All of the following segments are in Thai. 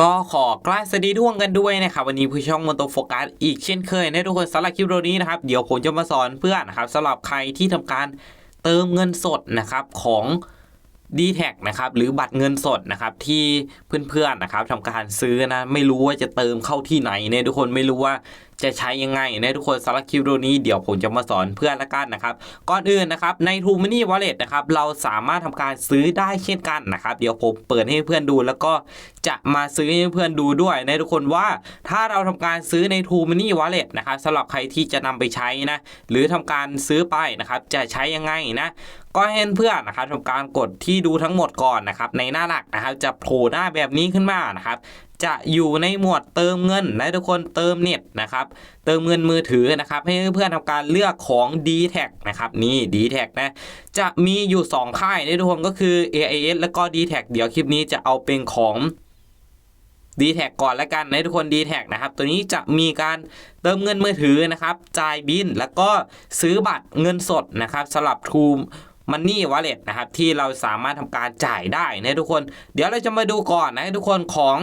ก็ขอกล้าสดีทุกคนกันด้วยนะครับวันนี้ผู้ช่องมอนโตโฟกัสอีกเช่นเคยนะทุกคนสำหรับคลิปโอนี้นะครับเดี๋ยวผมจะมาสอนเพื่อนนะครับสำหรับใครที่ทำการเติมเงินสดนะครับของ d t แทนะครับหรือบัตรเงินสดนะครับที่เพื่อนๆนะครับทำการซื้อนะไม่รู้ว่าจะเติมเข้าที่ไหนเนี่ยทุกคนไม่รู้ว่าจะใช้ยังไงนะทุกคนสำหรับคลิปวิดีโอนี้เดี๋ยวผมจะมาสอนเพื่อนละกันนะครับก่อนอื่นนะครับใน t ูมินี่วอลเล็ตนะครับเราสามารถทำการซื้อได้เช่นกันนะครับเดี๋ยวผมเปิดให้เพื่อนดูแล้วก็จะมาซื้อให้เพื่อนดูด้วยนะทุกคนว่าถ้าเราทำการซื้อใน t ูมินี่วอลเล็ตนะครับสำหรับใครที่จะนำไปใช้นะหรือทำการซื้อไปนะครับจะใช้ยังไงนะก็ให้เพื่อนนะครับทำการกดที่ดูทั้งหมดก่อนนะครับในหน้าหลักนะครับจะโผล่หน้าแบบนี้ขึ้นมานะครับจะอยู่ในหมวดเติมเงินนะทุกคนเติมเน็ตนะครับเติมเงินมือถือนะครับให้เพื่อนๆทำการเลือกของ d t แทนะครับนี่ d t แทนะจะมีอยู่ 2 ค่ายนะทุกคนก็คือ AIS แล้วก็ d t แทเดี๋ยวคลิปนี้จะเอาเป็นของ d t แทก่อนแล้วกันนะทุกคน d t แทนะครับ ตัวนี้จะมีการเติมเงินมือถือนะครับ จ่ายบินแล้วก็ซื้อบัตรเงินสดนะครับสำหรับ True มันนี่วอลเล็ตนะครับ ที่เราสามารถทำการจ่ายได้นะทุกคน เดี๋ยวเราจะมาดูก่อนนะทุกคนของ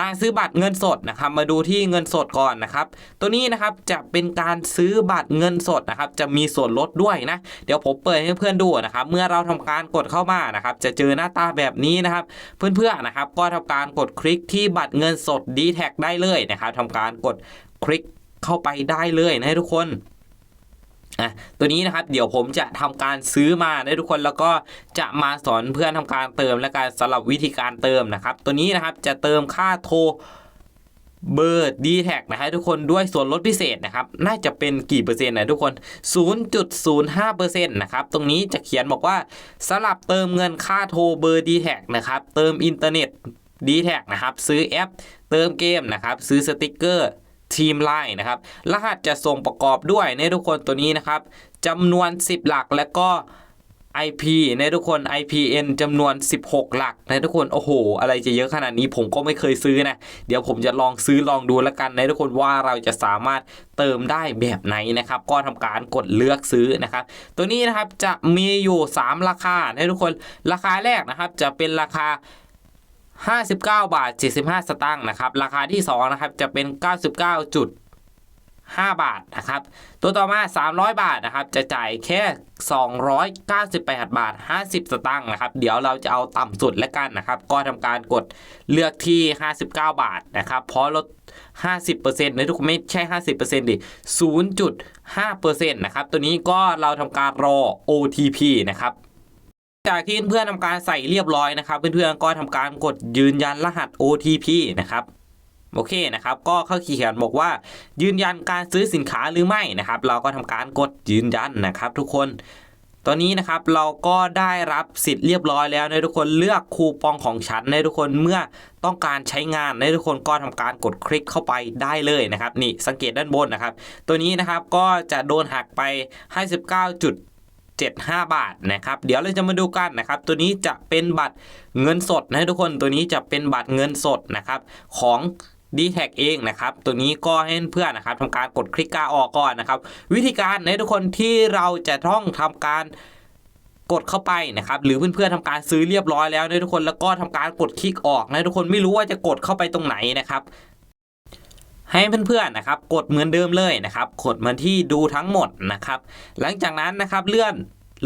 การซื้อบัตรเงินสดนะครับ มาดูที่เงินสดก่อนนะครับ ตัวนี้นะครับจะเป็นการซื้อบัตรเงินสดนะครับ จะมีส่วนลดด้วยนะ เดี๋ยวผมเปิดให้เพื่อนดูนะครับ เมื่อเราทำการกดเข้ามานะครับ จะเจอหน้าตาแบบนี้นะครับ เพื่อนๆนะครับ ก็ทำการกดคลิกที่บัตรเงินสด d t แทได้เลยนะครับทำการกดคลิกเข้าไปได้เลยนะทุกคน อะตัวนี้นะครับเดี๋ยวผมจะทำการซื้อมานะทุกคนแล้วก็จะมาสอนเพื่อนทำการเติมและการสำหรับวิธีการเติมนะครับ ตัวนี้นะครับจะเติมค่าโทรเบอร์ d t แท็นะครับทุกคนด้วยส่วนลดพิเศษนะครับ น่าจะเป็นกี่เปอร์เซ็นต์นะทุกคน 0.05%นะครับตรงนี้จะเขียนบอกว่าสำหรับเติมเงินค่าโทรเบอร์ d t แท็นะครับเติมอินเทอร์เน็ต d t แท็นะครับซื้อแอป เติมเกมนะครับซื้อสติกเกอร์ ทีมไลน์นะครับ รหัสจะส่งประกอบด้วยในทุกคนตัวนี้นะครับจำนวน 10 หลักและก็ IP ในทุกคน IPN จำนวน 16 หลักในทุกคนโอ้โห อะไรจะเยอะขนาดนี้ผมก็ไม่เคยซื้อนะ เดี๋ยวผมจะลองซื้อลองดูแล้วกันในทุกคนว่าเราจะสามารถเติมได้แบบไหนนะครับ ก็ทำการกดเลือกซื้อนะครับ ตัวนี้นะครับจะมีอยู่ 3 ราคาในทุกคนราคาแรกนะครับ จะเป็นราคา 59 บาท 75 สตางค์นะครับ ราคาที่ 2 นะครับ จะเป็น 99จุด5บาทนะครับ ตัวต่อมา 300 บาทนะครับ จะจ่ายแค่ 298 บาท 50 สตางค์นะครับ เดี๋ยวเราจะเอาต่ำสุดแล้วกันนะครับ ก็ทำการกดเลือกที่ 59 บาทนะครับ เพราะลด 50%นะทุกคนไม่ใช่ 50%ดิ0.5%นะครับ ตัวนี้ก็เราทำการรอ OTP นะครับ จากที่เพื่อนทำการใส่เรียบร้อยนะครับ เพื่อนๆก็ทำการกดยืนยันรหัส OTP นะครับโอเคนะครับ ก็เข้าเขียนบอกว่า ยืนยันการซื้อสินค้าหรือไม่นะครับ เราก็ทำการกดยืนยันนะครับ ทุกคนตอนนี้นะครับเราก็ได้รับสิทธิ์เรียบร้อยแล้วนะทุกคนเลือกคูปองของฉันนะทุกคนเมื่อต้องการใช้งานนะทุกคนก็ทำการกดคลิกเข้าไปได้เลยนะครับนี่สังเกตด้านบนนะครับ ตัวนี้นะครับก็จะโดนหักไป 59จุด 75 บาทนะครับ เดี๋ยวเราจะมาดูกันนะครับ ตัวนี้จะเป็นบัตรเงินสดนะทุกคนตัวนี้จะเป็นบัตรเงินสดนะครับของ d t แทเองนะครับ ตัวนี้ก็ให้เพื่อนนะครับทำการกดคลิกกาออกก่อนนะครับ วิธีการในทุกคนที่เราจะต้องทำการกดเข้าไปนะครับ หรือเพื่อนๆทำการซื้อเรียบร้อยแล้วนะทุกคนแล้วก็ทำการกดคลิกออกนะทุกคนไม่รู้ว่าจะกดเข้าไปตรงไหนนะครับ ให้เพื่อนๆนะครับกดเหมือนเดิมเลยนะครับกดมาที่ดูทั้งหมดนะครับ หลังจากนั้นนะครับเลื่อน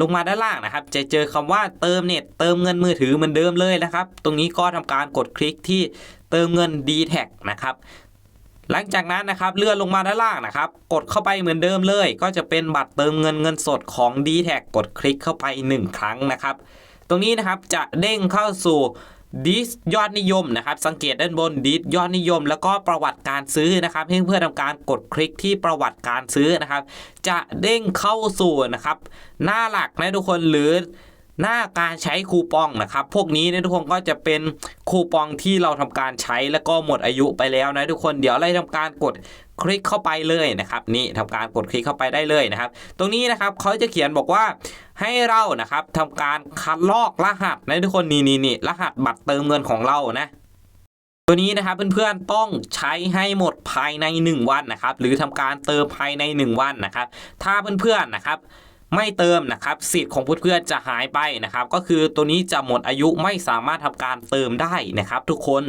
ลงมาด้านล่างนะครับ จะเจอคำว่าเติมเน็ตเติมเงินมือถือเหมือนเดิมเลยนะครับ ตรงนี้ก็ทำการกดคลิกที่เติมเงิน d t แทนะครับหลังจากนั้นนะครับเลื่อนลงมาด้านล่างนะครับ กดเข้าไปเหมือนเดิมเลย ก็จะเป็นบัตรเติมเงินเงินสดของ d t แทกดคลิกเข้าไป 1 ครั้งนะครับ ตรงนี้นะครับจะเด้งเข้าสู่ ดิสยอดนิยมนะครับสังเกตด้านบนดิสยอดนิยม แล้วก็ประวัติการซื้อนะครับให้เพื่อนทำการกดคลิกที่ประวัติการซื้อนะครับ จะเด้งเข้าสู่นะครับ หน้าหลักนะทุกคนหรือหน้าการใช้คูปองนะครับ พวกนี้นะทุกคนก็จะเป็นคูปองที่เราทำการใช้แล้วก็หมดอายุไปแล้วนะทุกคนเดี๋ยวเราทำการกดคลิกเข้าไปเลยนะครับ นี่ทำการกดคลิกเข้าไปได้เลยนะครับ ตรงนี้นะครับเขาจะเขียนบอกว่า ให้เรานะครับทำการคัดลอกรหัสนะทุกคนนี่นี่นี่รหัสบัตรเติมเงินของเรานะ ตัวนี้นะครับเพื่อนๆต้องใช้ให้หมดภายใน 1 วันนะครับ หรือทำการเติมภายใน 1 วันนะครับ ถ้าเพื่อนๆนะครับไม่เติมนะครับสิทธิ์ของเพื่อนๆจะหายไปนะครับ ก็คือตัวนี้จะหมดอายุไม่สามารถทำการเติมได้นะครับ ทุกคน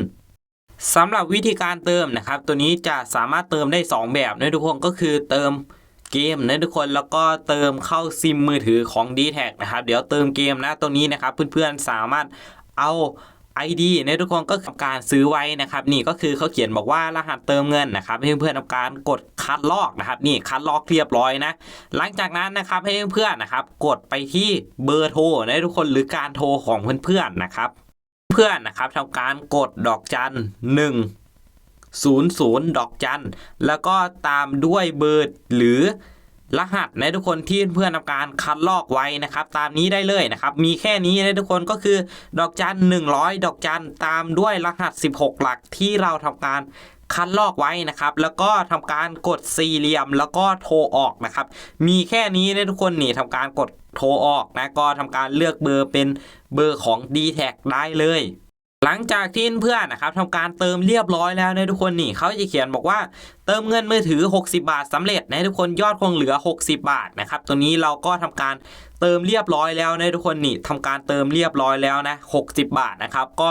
สำหรับวิธีการเติมนะครับ ตัวนี้จะสามารถเติมได้ 2 แบบนะทุกคนก็คือเติม เกมนะทุกคนแล้วก็เติมเข้าซิมมือถือของ d t แทนะครับ เดี๋ยวเติมเกมนะตรงนี้นะครับ เพื่อนๆสามารถเอา ID นะทุกคนก็ทำการซื้อไว้นะครับ นี่ก็คือเขาเขียนบอกว่ารหัสเติมเงินนะครับ ให้เพื่อนๆทำการกดคัดลอกนะครับนี่คัดลอกเรียบร้อยนะ หลังจากนั้นนะครับให้เพื่อนๆนะครับ กดไปที่เบอร์โทรนะทุกคนหรือการโทรของเพื่อนๆนะครับ เพื่อนนะครับทำการกดดอกจันหนึ่ง ศูนย์ศูนย์ดอกจัน แล้วก็ตามด้วยเบอร์หรือรหัสนะทุกคนที่เพื่อนทำการคัดลอกไว้นะครับ ตามนี้ได้เลยนะครับ มีแค่นี้นะทุกคนก็คือดอกจัน 100 ดอกจันตามด้วยรหัส 16 หลักที่เราทำการคัดลอกไว้นะครับ แล้วก็ทำการกดสี่เหลี่ยมแล้วก็โทรออกนะครับ มีแค่นี้นะทุกคนนี่ทำการกดโทรออกนะก็ทำการเลือกเบอร์เป็นเบอร์ของ d t แทได้เลย หลังจากที่เพื่อนนะครับทำการเติมเรียบร้อยแล้วนะทุกคนนี่เขาจะเขียนบอกว่าเติมเงินมือถือ 60 บาทสำเร็จนะทุกคนยอดคงเหลือ 60 บาทนะครับตัวนี้เราก็ทำการเติมเรียบร้อยแล้วนะทุกคนนี่ทำการเติมเรียบร้อยแล้วนะ60 บาทนะครับก็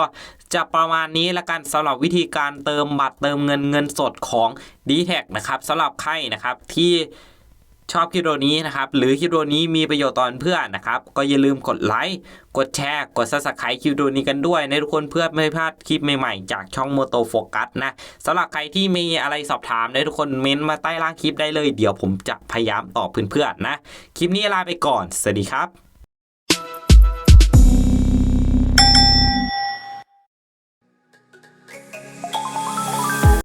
จะประมาณนี้ละกันสำหรับวิธีการเติมบัตรเติมเงินเงินสดของ d t แทนะครับสำหรับใครนะครับที่ ชอบคลิปวิดีโอนี้นะครับ หรือคลิปวิดีโอนี้มีประโยชน์ตอนเพื่อนนะครับ ก็อย่าลืมกดไลค์ กดแชร์ กดซับสไครต์คลิปวิดีโอนี้กันด้วยนะทุกคนเพื่อไม่พลาดคลิปใหม่ๆ จากช่องโมโตโฟกัสนะสำหรับใครที่มีอะไรสอบถามนะทุกคนเม้นต์มาใต้ล่างคลิปได้เลย เดี๋ยวผมจะพยายามตอบเพื่อนๆนะ คลิปนี้ลาไปก่อน สวัสดีครับ